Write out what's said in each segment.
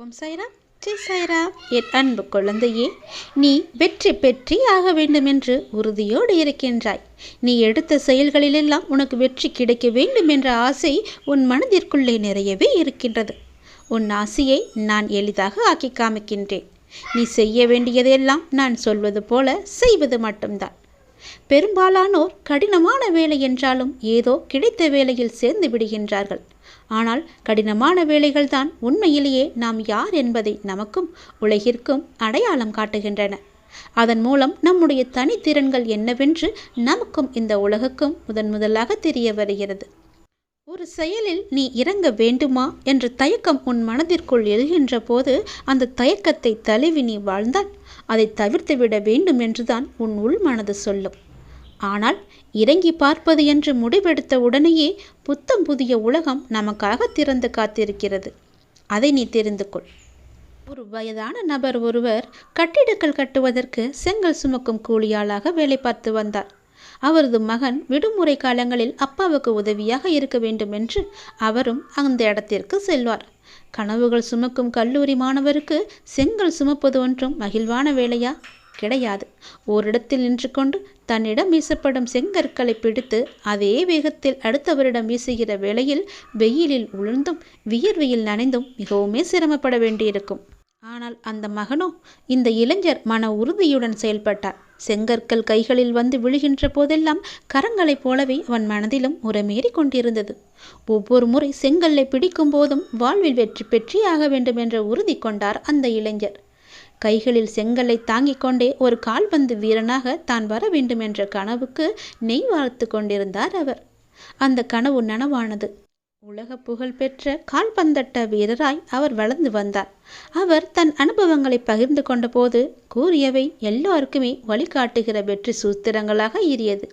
ஓம் சாய்ராம். ஜெய் சைரா என் அன்பு குழந்தையே நீ வெற்றி பெற்றி ஆக வேண்டும் என்று உறுதியோடு இருக்கின்றாய். நீ எடுத்த செயல்களிலெல்லாம் உனக்கு வெற்றி கிடைக்க வேண்டும் என்ற ஆசை உன் மனதிற்குள்ளே நிறையவே இருக்கின்றது. உன் ஆசையை நான் எளிதாக ஆக்கி காமிக்கின்றேன். நீ செய்ய வேண்டியதெல்லாம் நான் சொல்வது போல செய்வது மட்டும்தான். பெரும்பாலானோர் கடினமான வேலை என்றாலும் ஏதோ கிடைத்த வேலையில் சேர்ந்து விடுகின்றார்கள். ஆனால் கடினமான வேலைகள்தான் உண்மையிலேயே நாம் யார் என்பதை நமக்கும் உலகிற்கும் அடையாளம் காட்டுகின்றன. அதன் மூலம் நம்முடைய தனித்திறன்கள் என்னவென்று நமக்கும் இந்த உலகுக்கும் முதன் முதலாக தெரிய வருகிறது. ஒரு செயலில் நீ இறங்க வேண்டுமா? என்ற தயக்கம் உன் மனதிற்குள் எழுகின்ற போது அந்த தயக்கத்தை தழுவி நீ வாழ்ந்தால் அதை தவிர்த்துவிட வேண்டும் என்றுதான் உன் உள் மனது சொல்லும். ஆனால் இறங்கி பார்ப்பது என்று முடிவெடுத்த உடனேயே புத்தம் புதிய உலகம் நமக்காக திறந்து காத்திருக்கிறது. அதை நீ தெரிந்து கொள். ஒரு வயதான நபர் ஒருவர் கட்டிடங்கள் கட்டுவதற்கு செங்கல் சுமக்கும் கூலியாளாக வேலை பார்த்து வந்தார். அவரது மகன் விடுமுறை காலங்களில் அப்பாவுக்கு உதவியாக இருக்க வேண்டும் என்று அவரும் அந்த இடத்திற்கு செல்வார். கனவுகள் சுமக்கும் கல்லூரி மாணவருக்கு செங்கல் சுமப்பது ஒன்றும் மகிழ்வான வேலையா? கிடையாது. ஓரிடத்தில் நின்று கொண்டு தன்னிடம் வீசப்படும் செங்கற்களை பிடித்து அதே வேகத்தில் அடுத்தவரிடம் வீசுகிற வேளையில் வெயிலில் உளுந்தும் வியர்வையில் நனைந்தும் மிகவுமே சிரமப்பட வேண்டியிருக்கும். ஆனால் அந்த மகனோ இந்த இளைஞர் மன உறுதியுடன் செயல்பட்டார். செங்கற்கள் கைகளில் வந்து விழுகின்ற போதெல்லாம் கரங்களைப் போலவே அவன் மனதிலும் உரமேறி கொண்டிருந்தது. ஒவ்வொரு முறை செங்கல்லை பிடிக்கும் போதும் வாழ்வில் வெற்றி பெற்றியாக வேண்டும் என்ற உறுதி கொண்டார் அந்த இளைஞர். கைகளில் செங்கல்லை தாங்கிக் கொண்டே ஒரு கால்பந்து வீரனாக தான் வர வேண்டும் என்ற கனவுக்கு நெய் வார்த்து கொண்டிருந்தார் அவர். அந்த கனவு நனவானது. உலக புகழ்பெற்ற கால்பந்தட்ட வீரராய் அவர் வளர்ந்து வந்தார். அவர் தன் அனுபவங்களை பகிர்ந்து கொண்டபோது கூறியவை எல்லோருக்குமே வழிகாட்டுகிற வெற்றி சூத்திரங்களாக ஏறியது.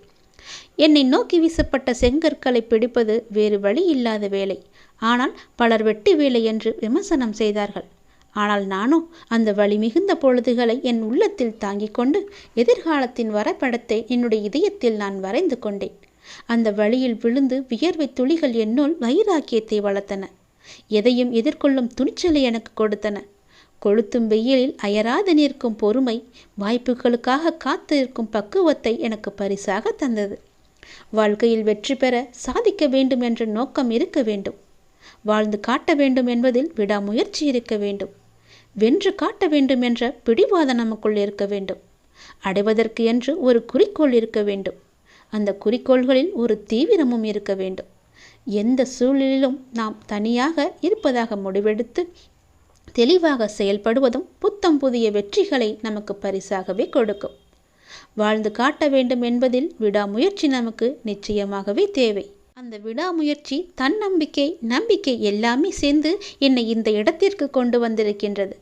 என்னை நோக்கி வீசப்பட்ட செங்கற்களை பிடிப்பது வேறு வழி இல்லாத வேலை. ஆனால் பலர் வெட்டி வேலை என்று விமர்சனம் செய்தார்கள். ஆனால் நானோ அந்த வழி மிகுந்த பொழுதுகளை என் உள்ளத்தில் தாங்கிக் கொண்டு எதிர்காலத்தின் வரைபடத்தை என்னுடைய இதயத்தில் நான் வரைந்து கொண்டேன். அந்த வழியில் விழுந்து வியர்வை துளிகள் என்னுள் வைராக்கியத்தை வளர்த்தன. எதையும் எதிர்கொள்ளும் துணிச்சலை எனக்கு கொடுத்தன. கொளுத்தும் வெயிலில் அயராது நிற்கும் பொறுமை வாய்ப்புகளுக்காக காத்திருக்கும் பக்குவத்தை எனக்கு பரிசாக தந்தது. வாழ்க்கையில் வெற்றி பெற சாதிக்க வேண்டும் என்ற நோக்கம் இருக்க வேண்டும். வாழ்ந்து காட்ட வேண்டும் என்பதில் விடாமுயற்சி இருக்க வேண்டும். வென்று காட்ட வேண்டும் என்ற பிடிவாதம் நமக்குள் இருக்க வேண்டும். அடைவதற்கு என்று ஒரு குறிக்கோள் இருக்க வேண்டும். அந்த குறிக்கோள்களில் ஒரு தீவிரமும் இருக்க வேண்டும். எந்த சூழலிலும் நாம் தனியாக இருப்பதாக முடிவெடுத்து தெளிவாக செயல்படுவதும் புத்தம் புதிய வெற்றிகளை நமக்கு பரிசாகவே கொடுக்கும். வாழ்ந்து காட்ட வேண்டும் என்பதில் விடாமுயற்சி நமக்கு நிச்சயமாகவே தேவை. அந்த விடாமுயற்சி தன்னம்பிக்கை நம்பிக்கை எல்லாமே சேர்ந்து என்னை இந்த இடத்திற்கு கொண்டு வந்திருக்கின்றது.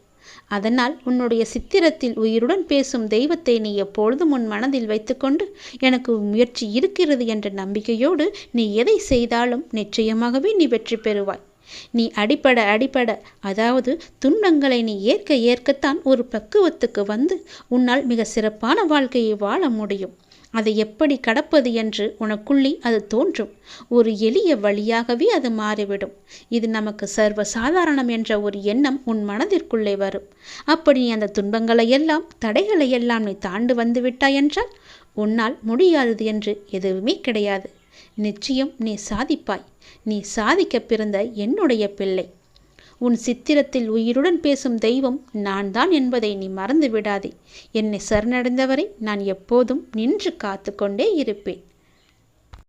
அதனால் உன்னுடைய சித்திரத்தில் உயிருடன் பேசும் தெய்வத்தை நீ எப்பொழுதும் உன் மனதில் வைத்துக்கொண்டு எனக்கு முயற்சி இருக்கிறது என்ற நம்பிக்கையோடு நீ எதை செய்தாலும் நிச்சயமாகவே நீ வெற்றி பெறுவாய். நீ அடிப்பட அடிப்பட அதாவது துன்பங்களை நீ ஏற்க ஏற்கத்தான் ஒரு பக்குவத்துக்கு வந்து உன்னால் மிக சிறப்பான வாழ்க்கையை வாழ முடியும். அதை எப்படி கடப்பது என்று உனக்குள்ளி அது தோன்றும். ஒரு எளிய வழியாகவே அது மாறிவிடும். இது நமக்கு சர்வ சாதாரணம் என்ற ஒரு எண்ணம் உன் மனதிற்குள்ளே வரும். அப்படி நீ அந்த துன்பங்களை எல்லாம் தடைகளை எல்லாம் நீ தாண்டு வந்து விட்டாய் என்றால் உன்னால் முடியாதது என்று எதுவுமே கிடையாது. நிச்சயம் நீ சாதிப்பாய். நீ சாதிக்க பிறந்த என்னுடைய பிள்ளை. உன் சித்திரத்தில் உயிருடன் பேசும் தெய்வம் நான் தான் என்பதை நீ மறந்து விடாதே என்னை சரணடைந்தவரை நான் எப்போதும் நின்று காத்து கொண்டே இருப்பேன்.